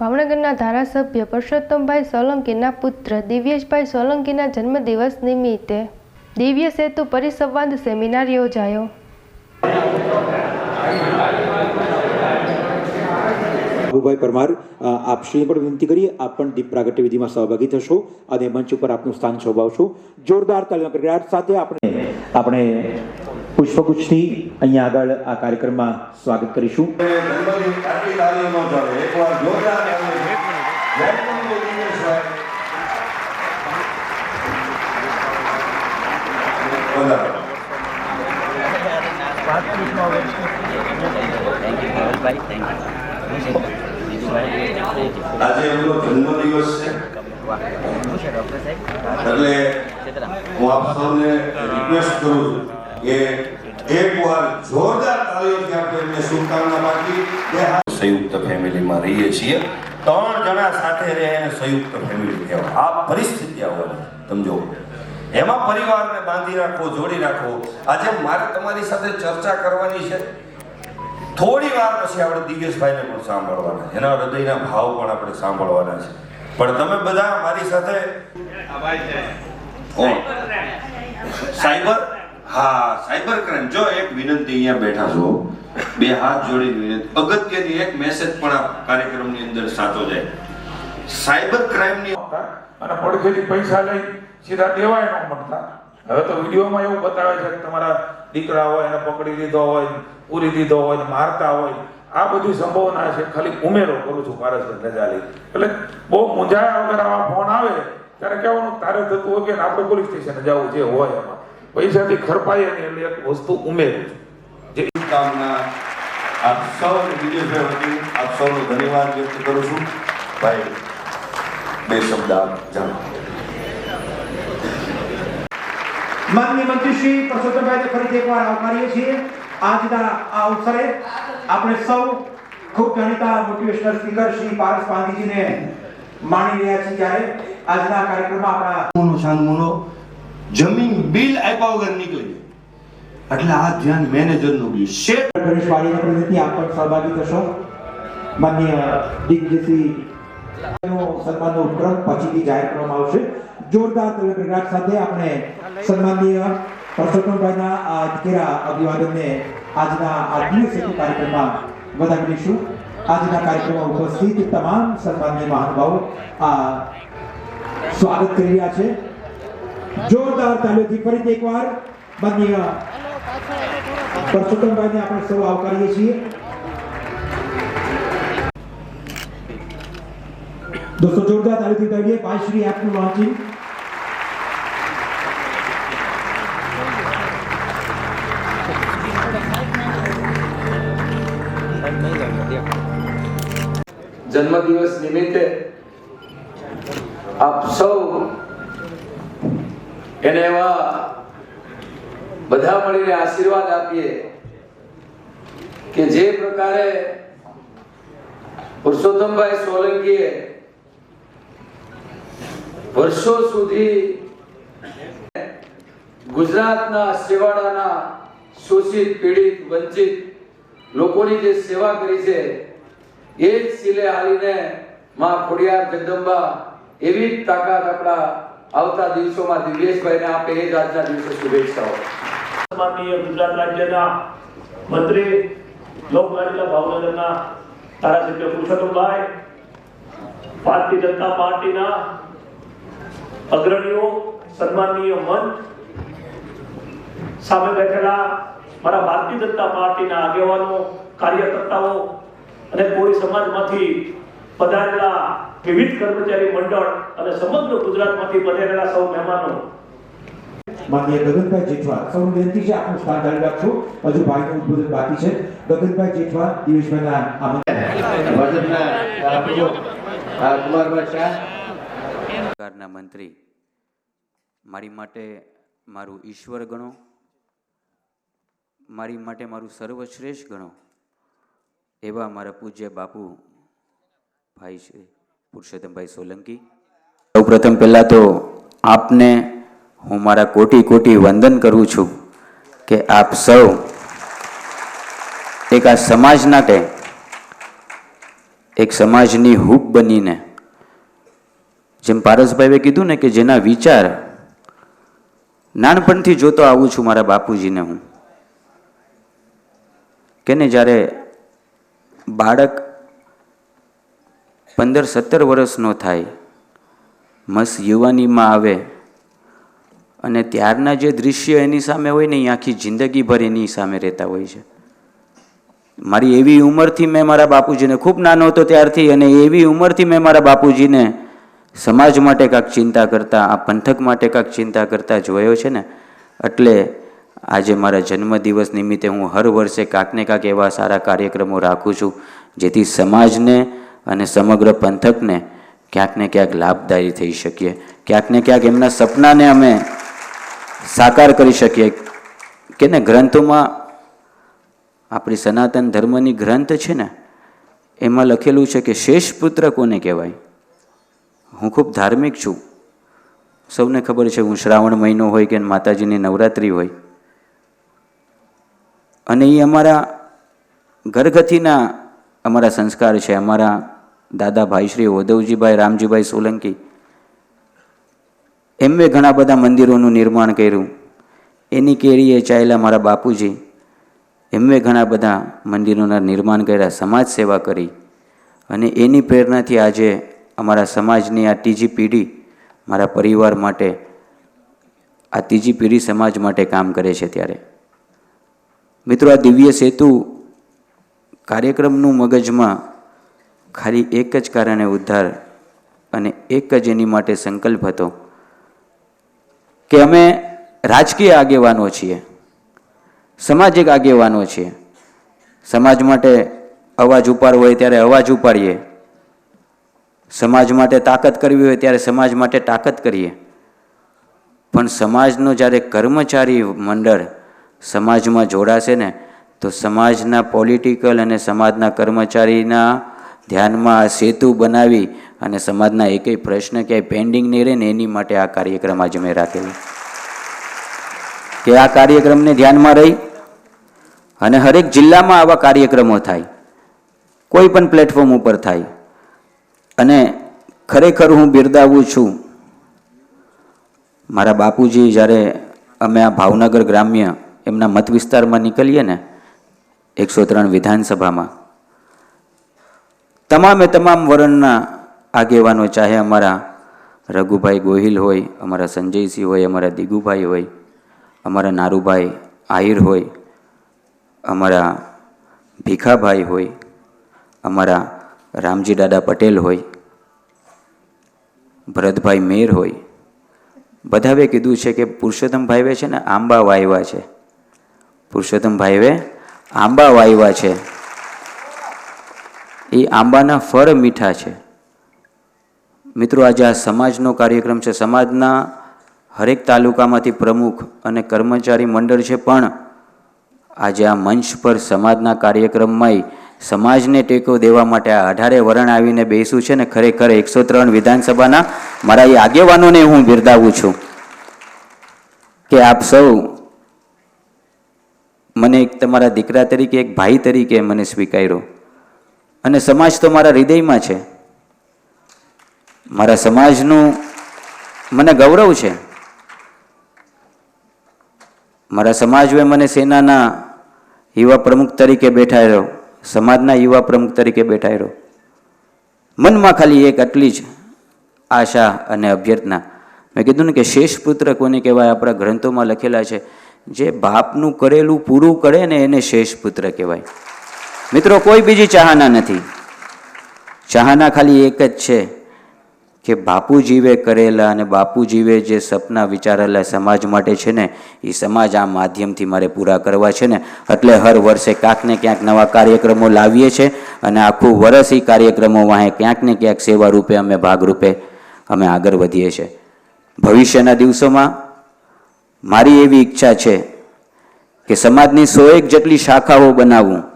ભાવનગરના ધારાસભ્ય પરસોત્તમભાઈ સોલંકીના પુત્ર દિવ્યેશભાઈ સોલંકીના જન્મદિવસ નિમિત્તે દિવ્ય સેતુ પરિસંવાદ સેમિનાર યોજાયો. ભાઈ પરમાર આપશ્રીને પણ વિનંતી કરીએ, આપ પણ દીપ પ્રાગટ્ય વિધિમાં સહભાગી થશો અને મંચ ઉપર આપનું સ્થાન શોભાવશો. જોરદાર તાલીમ પ્રક્રિયા સાથે આપણે આપણે પુષ્પગુચ્છથી અહીંયા આગળ આ કાર્યક્રમમાં સ્વાગત કરીશું. આજે એમનો જન્મ દિવસ છે. એટલે હું આપ સૌને રિક્વેસ્ટ કરું છું એકવાર જોરદાર તાળીઓથી આપણે એમને શુભકામના પાઠવી. સંયુક્ત ફેમિલીમાં રહીએ છીએ. ત્રણ જણા સાથે રહે એને સંયુક્ત ફેમિલી કહેવાય. આ પરિસ્થિતિ આવવાની સમજો એમાં પરિવારને બાંધી રાખો જોડી રાખો. આજે મારે તમારી સાથે ચર્ચા કરવાની છે. થોડી વાર પછી આપણે દિવ્યેશભાઈને પણ સાંભળવાના એના હૃદયના ભાવ પણ આપણે સાંભળવાના છે. પણ તમે બધા મારી સાથે? સાયબર? હા સાયબર ક્રાઇમ જો એક વિનંતી અહીંયા બેઠા છો, બે હાથ જોડીને વિનંતી. અગત્યની એક મેસેજ પણ આ કાર્યક્રમની અંદર સાચો જાય. સાયબર ક્રાઇમની અને પડખેથી પૈસા લઈ સીધા દેવાય ન મળતા. હવે તો વિડીયોમાં એવું બતાવે છે કે તમારા દીકરા હોય, એને પકડી લીધો હોય, પૂરી દીધો હોય, મારતા હોય. આ બધી સંભાવના છે, ખાલી ઉમેરો કરું છું પારસભાઈ રજાલી એટલે બહુ મૂંઝાયા વગર આવા ફોન આવે, ત્યારે કહેવાનું તારે થતું હોય કે આપણે પોલીસ સ્ટેશને જવું જે હોય એમાં. પૈસાથી ખરપાય નહીં એટલે એક વસ્તુ ઉમેરું છું. કામના આપ સૌ વિજયભાઈ વતી આપ સૌનો ધન્યવાદ વ્યક્ત કરું છું. ભાઈ બે શબ્દ આપ જાણો. માનનીય મંત્રી શ્રી પરસોત્તમભાઈને ફરીથી એકવાર આવકારીએ છીએ. આજના આ અવસરે આપણે સૌ ખૂબ જાણીતા મોટિવેશનલ સ્પીકર શ્રી પારસ પાંડીજીને માણી રહ્યા છીએ ત્યારે. આજના કાર્યક્રમમાં આપણા મોનો શાન મોનો. જમીન બિલ આપ્યા વગર નીકળી એટલે આ ધ્યાન મેનેજરનું બી શેઠ ગણેશ વાડીને વિનંતી આપ પણ સહભાગી થશો. માન્ય દિગ્વિજયશ્રી સન્માનનો ઉપક્રમ પછીથી જાહેર કરવામાં આવશે. જોરદાર તલગડાટ સાથે આપણે સન્માનીય પરસોત્તમભાઈના, આ અધકેરા અભિવાદનને આજના આ દિવસ કાર્યક્રમમાં વધાવીશું આજના કાર્યક્રમમાં ઉપસ્થિત તમામ સન્માનીય મહાનુભાવો આ સ્વાગત કરી રહ્યા છે. જોરદાર તાલીઓથી ફરીથી એકવાર માનનીય પરસોત્તમભાઈને આપણે સૌ આવકારીએ છીએ. દોસ્તો જોરદાર તાલીથી તાલીએ. ભાઈશ્રી આપનું લોન્ચિંગ જન્મદિવસ નિમિત્તે આપ સૌ એને એવા બધા મળીને આશીર્વાદ આપીએ કે જે પ્રકારે પુરુષોત્તમભાઈ સોલંકીએ વર્ષો સુધી ગુજરાતના શેવાડાના શોષિત, પીડિત, વંચિત લોકોની જે સેવા કરી છે, એ જ શિલે હાલીને માં ખોડિયાર જગદંબા એવી જ તાકાત આપણા આવતા દિવસોમાં દિવ્યેશભાઈને આપે એ જ આજના દિવસે શુભેચ્છાઓ. માનનીય ગુજરાત રાજ્યના મંત્રી લોકલાડીલા ભાવનગરના ધારાસભ્ય પુરુષોત્તમભાઈ ભારતીય જનતા પાર્ટીના અગ્રણીઓ સન્માનીય મંચ, સામે બેઠેલા મારા ભારતીય જનતા પાર્ટીના આગેવાનો, કાર્યકર્તાઓ અને કોળી સમાજમાંથી પધારેલા વિવિધ કર્મચારી મંડળ અને સમગ્ર ગુજરાતમાંથી પધારેલા સૌ મહેમાનો. માનનીય ગગનભાઈ જેઠવા સૌની વિનંતી છે આપનું સ્થાન જાળવી રાખશો હજુ ભાઈનું ઉદ્બોધન બાકી છે. ગગનભાઈ જેઠવા દિવેશભાઈના આમંત્રણ. સરકારના મંત્રી મારી માટે મારું ઈશ્વર ગણો મારી માટે મારું સર્વશ્રેષ્ઠ ગણો એવા મારા પૂજ્ય બાપુ ભાઈ શ્રી પુરુષોત્તમભાઈ સોલંકી. સૌપ્રથમ પહેલાં તો આપને હું મારા કોટી કોટી વંદન કરું છું કે આપ સૌ એક આ સમાજ માટે એક સમાજની હૂબ બનીને, જેમ પારસભાઈએ કીધું ને કે જેના વિચાર નાનપણથી જોતો આવું છું મારા બાપુજીને હું, કે ને જ્યારે બાળક પંદર સત્તર વર્ષનો થાય. મસ્ત યુવાનીમાં આવે અને ત્યારના જે દૃશ્ય એની સામે હોય ને, એ આખી જિંદગીભર એની સામે રહેતા હોય છે. મારી એવી ઉંમરથી મેં મારા બાપુજીને, ખૂબ નાનો હતો ત્યારથી, અને એવી ઉંમરથી મેં મારા બાપુજીને સમાજ માટે કાંક ચિંતા કરતા, આ પંથક માટે કાંક ચિંતા કરતા જોયો છે ને, એટલે આજે મારા જન્મદિવસ નિમિત્તે હું હર વર્ષે કાંક ને કાંક એવા સારા કાર્યક્રમો રાખું છું, જેથી સમાજને અને સમગ્ર પંથકને ક્યાંક ને ક્યાંક લાભદાયી થઈ શકીએ. ક્યાંક ને ક્યાંક એમના સપનાને અમે સાકાર કરી શકીએ. કે ને ગ્રંથોમાં આપણી સનાતન ધર્મની ગ્રંથ છે ને, એમાં લખેલું છે કે શેષ પુત્ર કોને કહેવાય? હું ખૂબ ધાર્મિક છું. સૌને ખબર છે, હું શ્રાવણ મહિનો હોય કે માતાજીની નવરાત્રિ હોય. અને એ અમારા ઘરગથીના અમારા સંસ્કાર છે, અમારા દાદા ભાઈ શ્રી ઉદ્ધવજીભાઈ, રામજીભાઈ સોલંકી એમણે ઘણા બધા મંદિરોનું નિર્માણ કર્યું. એની કેરીએ ચાલ્યા મારા બાપુજી એમણે ઘણા બધા મંદિરોના નિર્માણ કર્યા, સમાજ સેવા કરી. અને એની પ્રેરણાથી આજે અમારા સમાજની આ ત્રીજી પેઢી મારા પરિવાર માટે, આ ત્રીજી પેઢી સમાજ માટે કામ કરે છે ત્યારે. મિત્રો, આ દિવ્ય સેતુ કાર્યક્રમનું મગજમાં ખાલી એક જ કારણે ઉદ્ધાર અને એક જ એની માટે સંકલ્પ હતો કે અમે રાજકીય આગેવાનો છીએ, સામાજિક આગેવાનો છીએ. સમાજ માટે અવાજ ઉપાડવો હોય ત્યારે અવાજ ઉપાડીએ. સમાજ માટે તાકાત કરવી હોય ત્યારે સમાજ માટે તાકાત કરીએ. પણ સમાજનો જ્યારે કર્મચારી મંડળ સમાજમાં જોડાશે ને, તો સમાજના પોલિટિકલ અને સમાજના કર્મચારીના ધ્યાનમાં સેતુ બનાવી અને સમાજના એકેય પ્રશ્ન ક્યાંય પેન્ડિંગ નહીં રહે ને એની માટે આ કાર્યક્રમ આજે મેં રાખેલો. કે આ કાર્યક્રમને ધ્યાનમાં રહી અને હરેક જિલ્લામાં આવા કાર્યક્રમો થાય, કોઈ પણ પ્લેટફોર્મ ઉપર થાય. અને ખરેખર હું બિરદાવું છું. મારા બાપુજી જ્યારે અમે આ ભાવનગર ગ્રામ્ય એમના મત વિસ્તારમાં નીકળીએ ને એકસો ત્રણ વિધાનસભામાં તમામે તમામ વર્ણના આગેવાનો ચાહે અમારા રઘુભાઈ ગોહિલ હોય, અમારા સંજયસિંહ હોય, અમારા દિગુભાઈ હોય, અમારા નારુભાઈ આહિર હોય, અમારા ભીખાભાઈ હોય, અમારા રામજી દાદા પટેલ હોય, ભરતભાઈ મેર હોય, બધાએ કીધું છે કે પુરુષોત્તમ ભાઈવે છે ને આંબા વાયવા છે. પુરુષોત્તમ ભાઈવે આંબા વાયવા છે. એ આંબાના ફળ મીઠા છે. મિત્રો, આજે આ સમાજનો કાર્યક્રમ છે. સમાજના હરેક તાલુકામાંથી પ્રમુખ અને કર્મચારી મંડળ છે, પણ આજે આ મંચ પર સમાજના કાર્યક્રમમાં સમાજને ટેકો દેવા માટે આ અઢારે વરણ આવીને બેસું છે ને ખરેખર એકસો ત્રણ વિધાનસભાના મારા એ આગેવાનોને હું બિરદાવું છું કે આપ સૌ મને એક તમારા દીકરા તરીકે, એક ભાઈ તરીકે મને સ્વીકાર્યો. અને સમાજ તો મારા હૃદયમાં છે. મારા સમાજનું મને ગૌરવ છે. મારા સમાજે મને સેનાના યુવા પ્રમુખ તરીકે બેઠાયો, સમાજના યુવા પ્રમુખ તરીકે બેઠાયો. મનમાં ખાલી એક આટલી જ આશા અને અભ્યર્થના. મેં કીધું ને કે શેષ પુત્ર કોને કહેવાય? આપણા ગ્રંથોમાં લખેલા છે, જે બાપનું કરેલું પૂરું કરે ને એને શેષ પુત્ર કહેવાય. મિત્રો, કોઈ બીજી ચાહના નથી. ચાહના ખાલી એક જ છે કે બાપુ જીવે કરેલા અને બાપુ જીવે જે સપના વિચારેલા સમાજ માટે છે ને એ સમાજ આ માધ્યમથી મારે પૂરા કરવા છે ને. એટલે હર વર્ષે ક્યાંક ને ક્યાંક નવા કાર્યક્રમો લાવીએ છીએ અને આખું વર્ષ એ કાર્યક્રમો વાહે ક્યાંક ને ક્યાંક સેવા રૂપે અમે ભાગરૂપે અમે આગળ વધીએ છીએ ભવિષ્યના દિવસોમાં મારી એવી ઈચ્છા છે કે સમાજની સો એક જેટલી શાખાઓ બનાવવું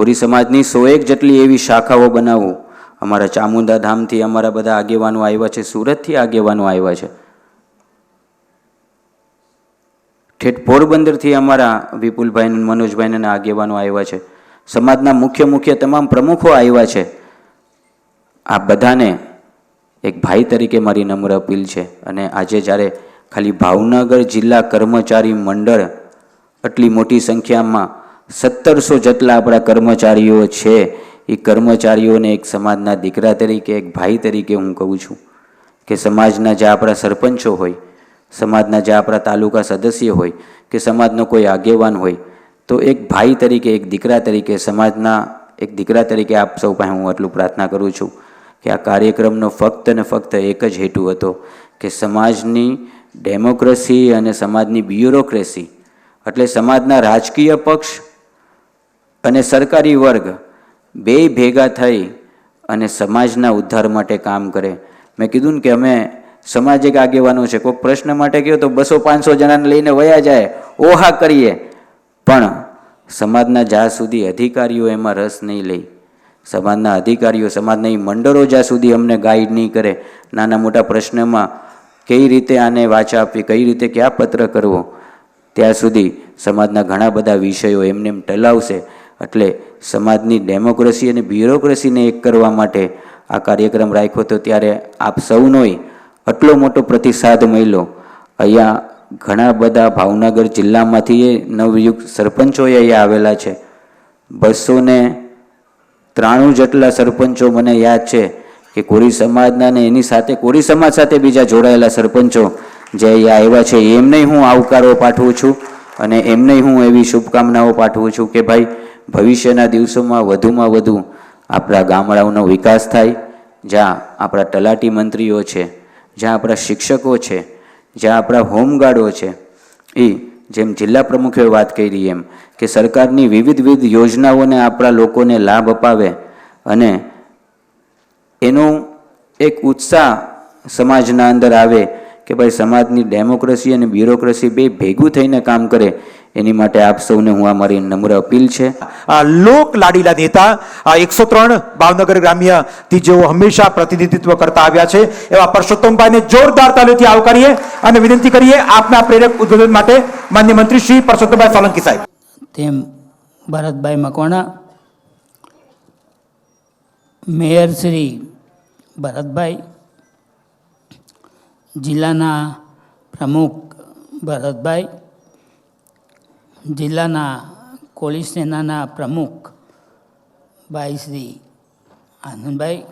કોરી સમાજની સો એક જેટલી એવી શાખાઓ બનાવવું અમારા ચામુંડા ધામથી અમારા બધા આગેવાનો આવ્યા છે, સુરતથી આગેવાનો આવ્યા છે. ઠેઠ પોરબંદરથી અમારા વિપુલભાઈ મનોજભાઈને આગેવાનો આવ્યા છે. સમાજના મુખ્ય મુખ્ય તમામ પ્રમુખો આવ્યા છે. આ બધાને એક ભાઈ તરીકે મારી નમ્ર અપીલ છે અને આજે જ્યારે ખાલી ભાવનગર જિલ્લા કર્મચારી મંડળ આટલી મોટી સંખ્યામાં સત્તરસો જેટલા આપણા કર્મચારીઓ છે, એ કર્મચારીઓને એક સમાજના દીકરા તરીકે, એક ભાઈ તરીકે હું કહું છું કે સમાજના જે આપણા સરપંચો હોય, સમાજના જે આપણા તાલુકા સદસ્ય હોય, કે સમાજનો કોઈ આગેવાન હોય, તો એક ભાઈ તરીકે, એક દીકરા તરીકે, સમાજના એક દીકરા તરીકે આપ સૌ પાસે હું આટલું પ્રાર્થના કરું છું કે આ કાર્યક્રમનો ફક્ત ને ફક્ત એક જ હેતુ હતો કે સમાજની ડેમોક્રેસી અને સમાજની બ્યુરોક્રેસી, એટલે સમાજના રાજકીય પક્ષ અને સરકારી વર્ગ બે ભેગા થઈ અને સમાજના ઉદ્ધાર માટે કામ કરે. મેં કીધું ને કે અમે સામાજિક આગેવાનો છે. કોઈક પ્રશ્ન માટે કહ્યો તો બસો પાંચસો જણાને લઈને વયા જાય, ઓહા કરીએ. પણ સમાજના જ્યાં સુધી અધિકારીઓ એમાં રસ નહીં લે, સમાજના અધિકારીઓ, સમાજના એ મંડળો જ્યાં સુધી અમને ગાઈડ નહીં કરે, નાના મોટા પ્રશ્નમાં કઈ રીતે આને વાચા આપવી, કઈ રીતે ક્યાં પત્ર કરવો, ત્યાં સુધી સમાજના ઘણા બધા વિષયો એમને એમ ટલાવશે. એટલે સમાજની ડેમોક્રેસી અને બ્યુરોક્રેસીને એક કરવા માટે આ કાર્યક્રમ રાખ્યો હતો. ત્યારે આપ સૌનોય આટલો મોટો પ્રતિસાદ મળ્યો. અહીંયા ઘણા બધા ભાવનગર જિલ્લામાંથી એ નવયુગ સરપંચોએ અહીંયા આવેલા છે. બસો ને ત્રાણું જેટલા સરપંચો મને યાદ છે કે કોરી સમાજના ને એની સાથે, કોરી સમાજ સાથે બીજા જોડાયેલા સરપંચો જે અહીંયા આવ્યા છે, એમને હું આવકારો પાઠવું છું અને એમને હું એવી શુભકામનાઓ પાઠવું છું કે ભાઈ ભવિષ્યના દિવસોમાં વધુમાં વધુ આપણા ગામડાઓનો વિકાસ થાય, જ્યાં આપણા તલાટી મંત્રીઓ છે, જ્યાં આપણા શિક્ષકો છે, જ્યાં આપણા હોમગાર્ડો છે એ જેમ જિલ્લા પ્રમુખે વાત કરી એમ કે સરકારની વિવિધ વિવિધ યોજનાઓને આપણા લોકોને લાભ અપાવે અને એનો એક ઉત્સાહ સમાજના અંદર આવે કે ભાઈ સમાજની ડેમોક્રેસી અને બ્યુરોક્રેસી બે ભેગું થઈને કામ કરે એની માટે આપ સૌને હું આ મારી નમ્ર અપીલ છે. આ લોક લાડીલા નેતા આ એકસો ત્રણ ભાવનગર ગ્રામ્યથી જેઓ હંમેશા પ્રતિનિધિત્વ કરતા આવ્યા છે. એવા પરસોત્તમભાઈને જોરદાર તાલીથી આવકારીએ અને વિનંતી કરીએ આપના પ્રેરક ઉદ્બોધન માટે માન્ય મંત્રી શ્રી પરસોત્તમભાઈ સોલંકી સાહેબ. તેમ ભરતભાઈ મકવાણા મેયર શ્રી ભરતભાઈ જિલ્લાના પ્રમુખ ભરતભાઈ જિલ્લાના કોળી સેનાના પ્રમુખ ભાઈ શ્રી આનંદભાઈ,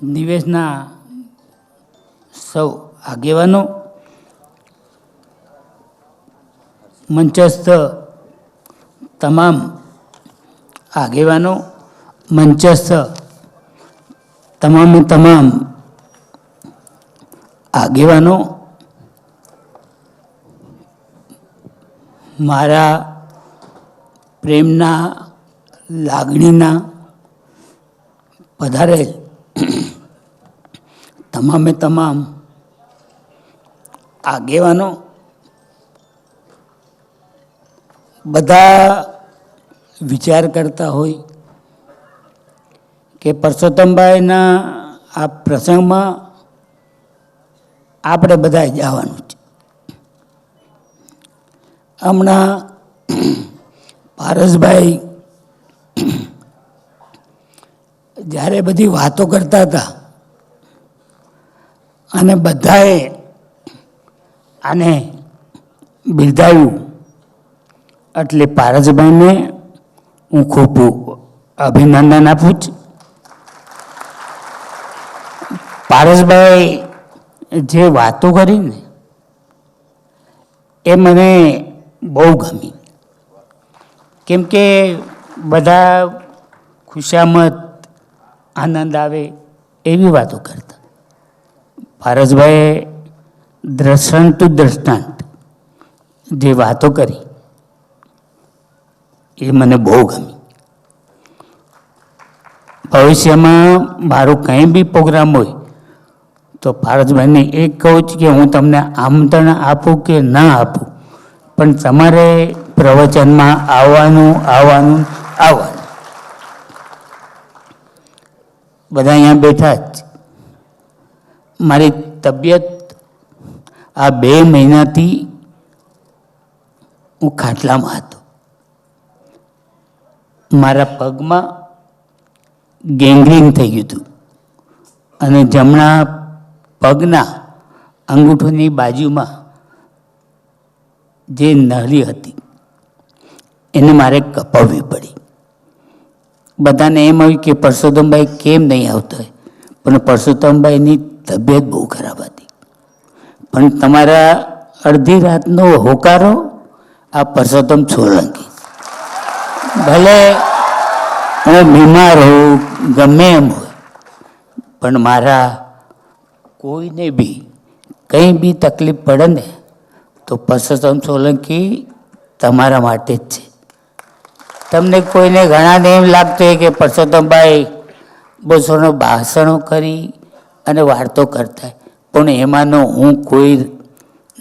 નિવેશના સૌ આગેવાનો, મંચસ્થ તમામ આગેવાનો, મંચસ્થ તમામે તમામ આગેવાનો મારા પ્રેમના, લાગણીના પધારેલ તમામે તમામ આગેવાનો, બધા વિચાર કરતા હોય કે પરસોત્તમભાઈના આ પ્રસંગમાં આપણે બધા જવાનું છે. હમણાં પારસભાઈ જ્યારે બધી વાતો કરતા હતા અને બધાએ આને બિરદાવ્યું એટલે પારસભાઈને હું ખૂબ અભિનંદન આપું છું. પારસભાઈ જે વાતો કરીને એ મને બહુ ગમી. કેમ કે બધા ખુશામત, આનંદ આવે એવી વાતો કરતા. પારસભાઈએ દ્રષ્ટાંત દ્રષ્ટાંત જે વાતો કરી, એ મને બહુ ગમી. ભવિષ્યમાં મારો કંઈ બી પ્રોગ્રામ હોય, તો ભારતભાઈને એ કહું છું કે હું તમને આમંત્રણ આપું કે ના આપું. પણ તમારે પ્રવચનમાં આવવાનું આવવાનું આવવાનું. બધા અહીંયા બેઠા જ. મારી તબિયત આ બે મહિનાથી હું ખાટલામાં હતો. મારા પગમાં ગેંગ્રીન થઈ ગયું હતું. અને જમણા પગના અંગૂઠોની બાજુમાં જે નહલી હતી, એને મારે કપાવવી પડી. બધાને એમ આવ્યું કે પરસોત્તમભાઈ કેમ નહીં આવતા પણ પરસોત્તમભાઈની તબિયત બહુ ખરાબ હતી. પણ તમારા અડધી રાતનો હોકારો આ પરસોત્તમ સોલંકી. ભલે હું બીમાર હોઉં, ગમે એમ હોય, પણ મારા કોઈને બી કંઈ બી તકલીફ પડે ને તો પરસોત્તમ સોલંકી તમારા માટે જ છે. તમને કોઈને ઘણાને એમ લાગતું હોય કે પરસોત્તમભાઈ બસોનો ભાષણો કરી અને વાર્તો કરતા પણ એમાંનો હું કોઈ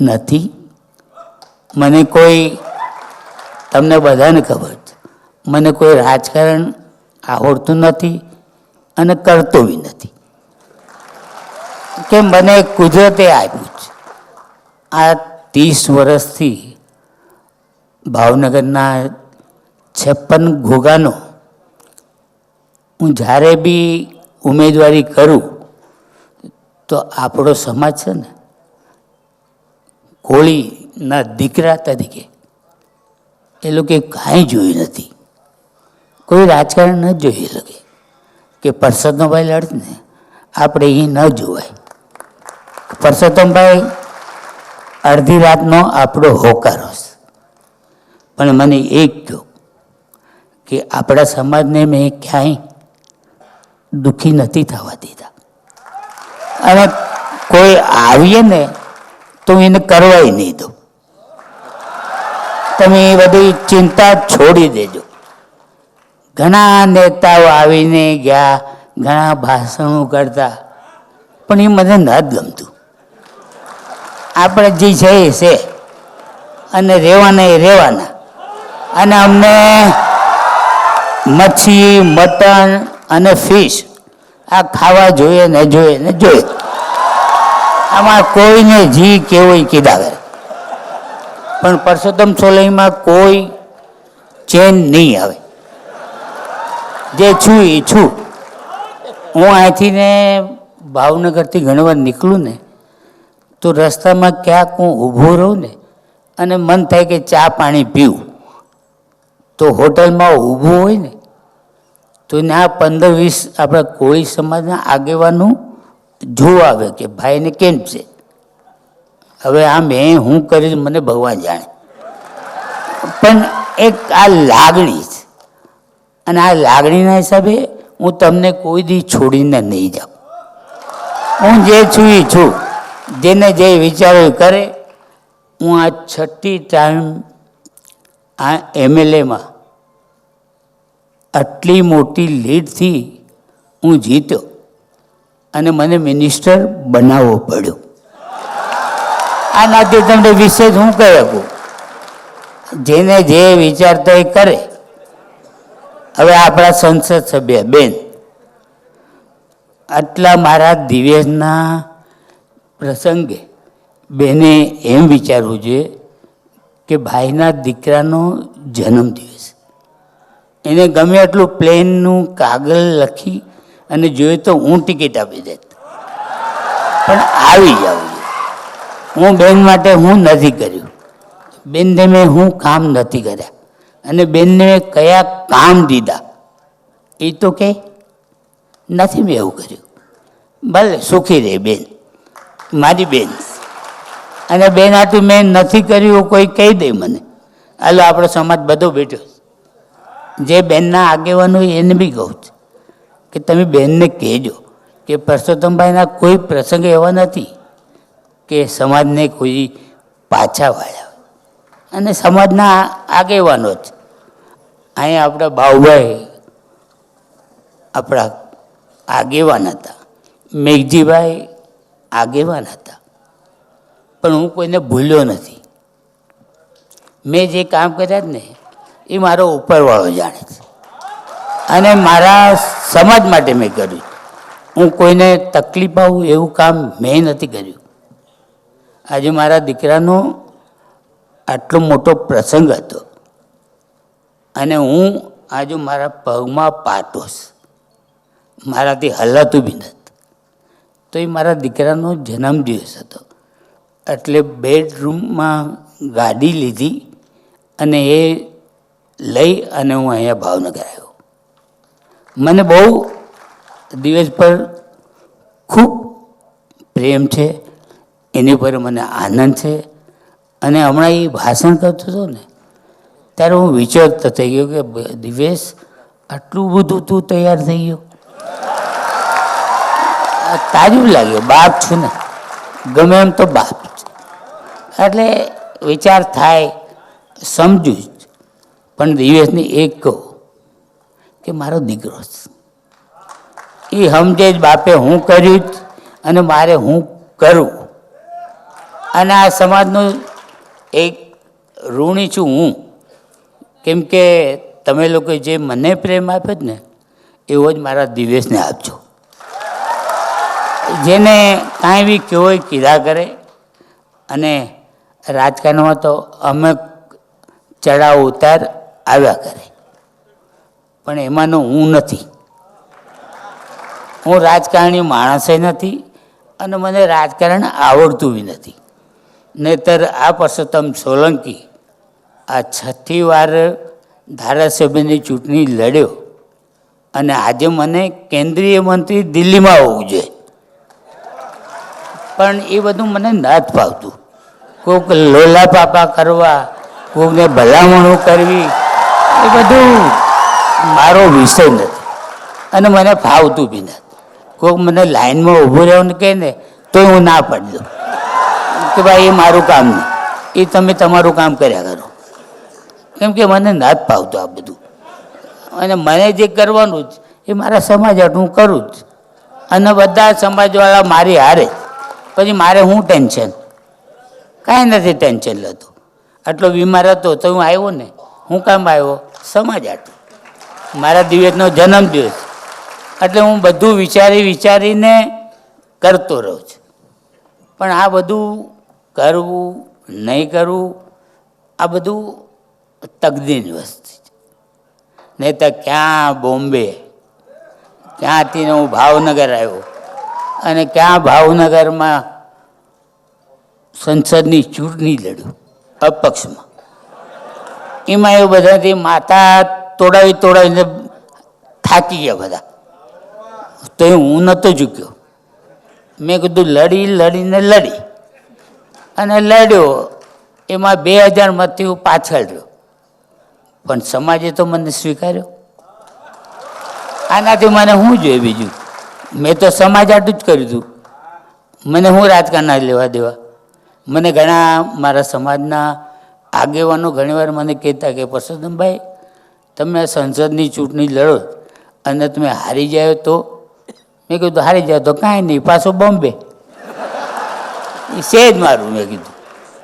નથી. મને કોઈ, તમને બધાને ખબર છે. મને કોઈ રાજકારણ આવડતું નથી અને કરતો બી નથી. કે મને કુદરતે આપ્યું છે. આ ત્રીસ વર્ષથી ભાવનગરના છપ્પન ઘોઘાનો હું જ્યારે બી ઉમેદવારી કરું, તો આપણો સમાજ છે ને કોળીના દીકરા તરીકે એ લોકોએ કાંઈ જોયું નથી. કોઈ રાજકારણ ન જોઈ લગે કે પરસોત્તમભાઈ લડત ને આપણે એ ન જોવાય. પરસોત્તમભાઈ અડધી રાતનો આપણો હોકારો છે પણ મને એક કહ્યું કે આપણા સમાજને મેં ક્યાંય દુઃખી નથી થવા દીધા. અને કોઈ આવીએ ને તો એને કરવાય નહીં દો તમે એ બધી ચિંતા છોડી દેજો. ઘણા નેતાઓ આવીને ગયા, ઘણા ભાષણો કરતા, પણ એ મને ન ગમતું. આપણે જે છે એ છે, અને રહેવાના એ રહેવાના. અને અમને મચ્છી મટન અને ફિશ આ ખાવા જોઈએ ને જોઈએ ને જોઈએ. આમાં કોઈને જી કેવું કીધા કરે પણ પરસોત્તમ સોલંકીમાં કોઈ ચેન નહીં આવે. જે છું એ છું. હું અહીંથી ને ભાવનગરથી ઘણી વાર નીકળું ને તો રસ્તામાં ક્યાંક હું ઊભો રહું ને અને મન થાય કે ચા પાણી પીવું તો હોટલમાં ઊભું હોય ને, તો ના પંદર વીસ આપણા કોળી સમાજના આગેવાનું જોવા આવે કે ભાઈને કેમ છે? હવે આ મેં હું કરીશ મને ભગવાન જાણે. પણ એક આ લાગણી છે. અને આ લાગણીના હિસાબે હું તમને કોઈ દી છોડીને નહીં જાઉં. હું જે છું એ છું. જેને જે વિચારો કરે, હું આ છઠ્ઠી ટાઈમ આ એમએલએમાં આટલી મોટી લીડથી હું જીત્યો અને મને મિનિસ્ટર બનાવવો પડ્યો. આ નાતે તમને જ હું કહી શકું. જેને જે વિચારતા એ કરે. હવે આપણા સંસદ સભ્ય, બેન, આટલા મારા દિવ્યના પ્રસંગે બેને એમ વિચારવું જોઈએ કે ભાઈના દીકરાનો જન્મદિવસ એને ગમે એટલું પ્લેનનું કાગળ લખી અને જોઈએ તો હું ટિકિટ આપી દેત. પણ આવી જાઉં હું બેન માટે હું નથી કર્યું. બેનને મેં હું કામ નથી કર્યા. અને બેનને મેં કયા કામ દીધા? એ તો કે નથી મેં એવું કર્યું. ભલે સુખી રહે બેન. મારી બેન. અને બેન આટલું મેં નથી કર્યું કોઈ કહી દે મને. હાલો, આપણો સમાજ બધો બેઠો. જે બેનના આગેવાનો એને બી કહું છું કે તમે બેનને કહેજો કે પરસોત્તમભાઈના કોઈ પ્રસંગ એવા નથી કે સમાજને કોઈ પાછા વાળ્યા અને સમાજના આગેવાનો જ. અહીંયા આપણા બાઉભાઈ આપણા આગેવાન હતા. મેઘજીભાઈ આગેવાન હતા. પણ હું કોઈને ભૂલ્યો નથી. મેં જે કામ કર્યા જ ને, એ મારો ઉપરવાળો જાણે છે. અને મારા સમાજ માટે મેં કર્યું. હું કોઈને તકલીફ આવું એવું કામ મેં નથી કર્યું. આજે મારા દીકરાનો આટલો મોટો પ્રસંગ હતો. અને હું આજે મારા પગમાં પાટોશ. મારાથી હલાતું બી નથી. તો એ મારા દીકરાનો જન્મદિવસ હતો. એટલે બેડરૂમમાં ગાડી લીધી અને એ લઈ અને હું અહીંયા ભાવનગર આવ્યો. મને બહુ દિવસ પર ખૂબ પ્રેમ છે, એની પર મને આનંદ છે અને હમણાં એ ભાષણ કરતો હતો ને, ત્યારે હું વિચારતો થઈ ગયો કે દિવેશ આટલું બધું તું તૈયાર થઈ ગયો. તાજું લાગ્યું, બાપ છું ને. ગમે એમ તો બાપ છે. એટલે વિચાર થાય, સમજુ જ. પણ દિવેશની એક કહું કે મારો દીકરો છે. એ સમજે જ બાપે હું કર્યું જ અને મારે હું કરું. અને આ સમાજનો એક ઋણી છું હું. કેમ કે તમે લોકો જે મને પ્રેમ આપ્યો જ ને, એવો જ મારા દિવેશને આપજો. જેને કાંઈ બી કહેવાય કીધા કરે. અને રાજકારણમાં તો અમે ચડાવ ઉતાર આવ્યા કરે. પણ એમાંનો હું નથી. હું રાજકારણી માણસે નથી અને મને રાજકારણ આવડતું બી નથી. નહીતર આ પરસોત્તમ સોલંકી આ છઠ્ઠી વાર ધારાસભ્યની ચૂંટણી લડ્યો. અને આજે મને કેન્દ્રીય મંત્રી દિલ્હીમાં હોવું જોઈએ. પણ એ બધું મને નાત ફાવતું. કોઈક લોલા પાપા કરવા કોઈને ભલામણો કરવી, એ બધું મારો વિષય નથી. અને મને ફાવતું બી નથી. કોઈક મને લાઈનમાં ઊભું રહેવાનું કહે ને, તો હું ના પાડી. દઉં કે ભાઈ, એ મારું કામ નહીં. એ તમે તમારું કામ કર્યા કરો. કેમ કે મને નાત ફાવતું આ બધું. અને મને જે કરવાનું જ, એ મારા સમાજ હાટુ હું કરું જ. અને બધા સમાજવાળા મારી હારે પછી મારે શું ટેન્શન કાંઈ નથી ટેન્શન લેતું. આટલો બીમાર હતો તો હું આવ્યો ને. હું કામ આવ્યો? સમાજ હાટુ મારા દિવસનો જન્મદિવસ એટલે હું બધું વિચારી વિચારીને કરતો રહું છું. પણ આ બધું કરવું, નહીં કરવું, આ બધું તકદીરની વસ્તુ છે. નહીં તો ક્યાં બોમ્બે? ક્યાંથી હું ભાવનગર આવ્યો? અને ક્યાં ભાવનગરમાં સંસદની ચૂંટણી લડ્યું? અપક્ષમાં. એમાં એ બધાથી માથા તોડાવી તોડાવીને થાકી ગયા બધા. તો હું નહોતો ઝૂક્યો. મેં કીધું, લડી, લડીને લડી. અને લડ્યો. એમાં બે હજાર મતથી હું પાછળ રહ્યો. પણ સમાજે તો મને સ્વીકાર્યો. આનાથી મને શું જોઈએ બીજું? મેં તો સમાજ આટું જ કર્યું હતું મને હું રાજકારણના લેવા દેવા? મને ઘણા મારા સમાજના આગેવાનો ઘણીવાર મને કહેતા કે પરસોત્તમભાઈ તમે સંસદની ચૂંટણી લડો અને તમે હારી જાય તો? મેં કીધું, હારી જાય તો કાંઈ નહીં, પાછો બોમ્બે. એ છે જ મારું, મેં કીધું.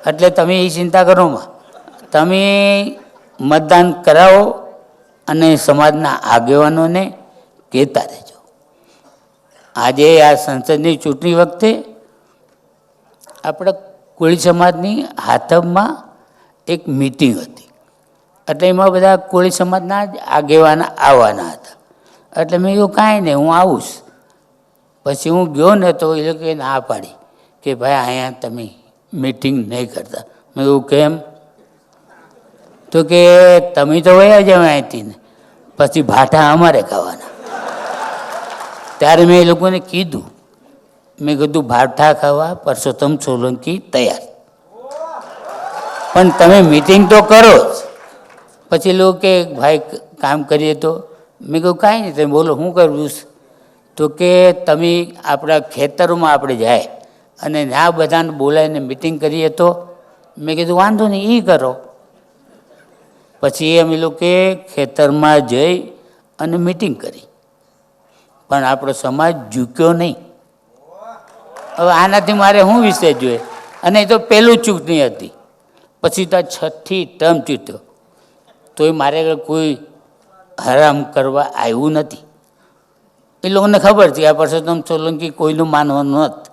એટલે તમે એ ચિંતા કરો તમે મતદાન કરાવો અને સમાજના આગેવાનોને કહેતા રહેજો. આજે આ સંસદની ચૂંટણી વખતે આપણા કોળી સમાજની હાથમમાં એક મિટિંગ હતી. એટલે એમાં બધા કોળી સમાજના જ આગેવાન આવવાના હતા. એટલે મેં કહ્યું કાંઈ નહીં, હું આવીશ પછી હું ગયો ને તો એ લોકોએ ના પાડી કે, ભાઈ, અહીંયા તમે મિટિંગ નહીં કરતા. મેં કહ્યું કેમ? તો કે, તમે તો વયા જાવ અહીંથી ને. પછી ભાઠા અમારે ખાવાના. ત્યારે મેં એ લોકોને કીધું, મેં કીધું, ભાઠા ખાવા પરસોત્તમ સોલંકી તૈયાર. પણ તમે મિટિંગ તો કરો જ. પછી લોકો કે, ભાઈ, કામ કરીએ તો? મેં કહ્યું, કાંઈ નહીં, તમે બોલો શું કરવું તો કે, તમે આપણા ખેતરોમાં આપણે જાય અને ના બધાને બોલાવીને મિટિંગ કરીએ તો? મેં કીધું, વાંધો નહીં એ કરો. પછી અમે લોકો ખેતરમાં જઈ અને મિટિંગ કરી. પણ આપણો સમાજ ઝૂક્યો નહીં. હવે આનાથી મારે શું વિષય જોઈએ? અને એ તો પહેલું ચૂંટણી હતી. પછી તો છઠ્ઠી ટર્મ ચૂંટ્યો. તોય મારે કોઈ હરામ કરવા આવ્યું નથી. એ લોકોને ખબર છે આ પરસોત્તમ સોલંકી કોઈનું માનવાનું નત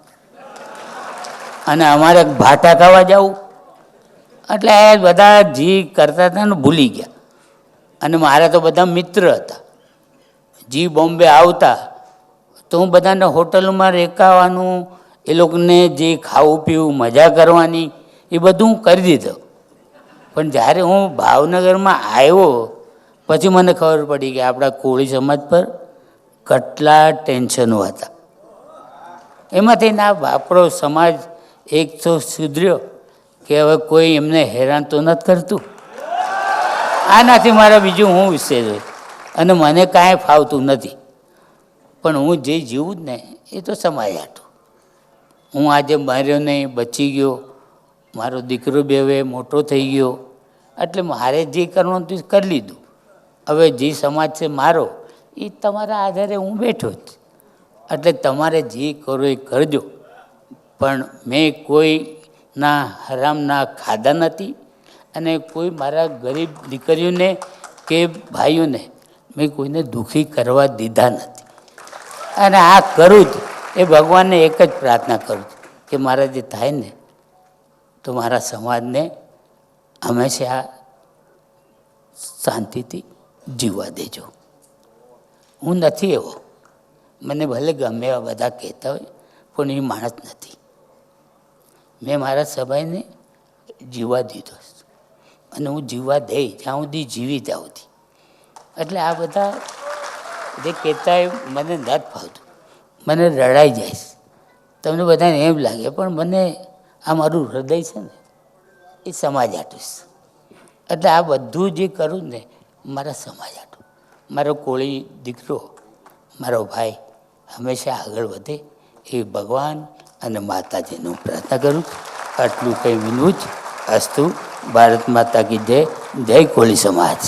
અને અમારે ભાટા ખાવા જવું. એટલે એ બધા જી કરતા હતા ને ભૂલી ગયા. અને મારા તો બધા મિત્ર હતા. જી બોમ્બે આવતા તો હું બધાને હોટલમાં રેકાવાનું, એ લોકોને જે ખાવું પીવું, મજા કરવાની, એ બધું કરી દીધો. પણ જ્યારે હું ભાવનગરમાં આવ્યો, પછી મને ખબર પડી કે આપણા કોળી સમાજ પર કેટલા ટેન્શનો હતા. એમાંથી ના આપણો સમાજ એક તો સુધર્યો કે હવે કોઈ એમને હેરાન તો નથી કરતું. આનાથી મારા બીજું હું વિશેષ હોય. અને મને કાંઈ ફાવતું નથી. પણ હું જે જીવું જ ને, એ તો સમાજ હાટું હું આજે માર્યો નહીં, બચી ગયો. મારો દીકરો બે હવે મોટો થઈ ગયો. એટલે મારે જે કરવાનું તે કરી લીધું. હવે જે સમાજ છે મારો, એ તમારા આધારે હું બેઠો જ. એટલે તમારે જે કરો એ કરજો. પણ મેં કોઈના હરામના ખાધા નથી અને કોઈ મારા ગરીબ દીકરીઓને કે ભાઈઓને મેં કોઈને દુઃખી કરવા દીધા નથી. અને આ કરું જ, એ ભગવાનને એક જ પ્રાર્થના કરું છું કે મારા જે થાય ને, તો મારા સમાજને હંમેશા શાંતિથી જીવવા દેજો. હું નથી એવો. મને ભલે ગમે એવા બધા કહેતા હોય, પણ એ માણસ નથી. મેં મારા સમયને જીવવા દીધો અને હું જીવવા દઈ, જ્યાં સુધી જીવી ત્યાં સુધી એટલે આ બધા જે કહેતા મને નથી ફાવતું. મને રડાઈ જાય તમને બધાને એમ લાગે, પણ મને આ મારું હૃદય છે ને, એ સમાજ હાટું એટલે આ બધું જે કરું ને, મારા સમાજ આટું. મારો કોળી દીકરો, મારો ભાઈ હંમેશા આગળ વધે, એ ભગવાન અને માતાજીનું પ્રાર્થના કરું. આટલું કંઈ વિનવું જ અસ્તુ, ભારત માતા કી જય જય કોળી સમાજ.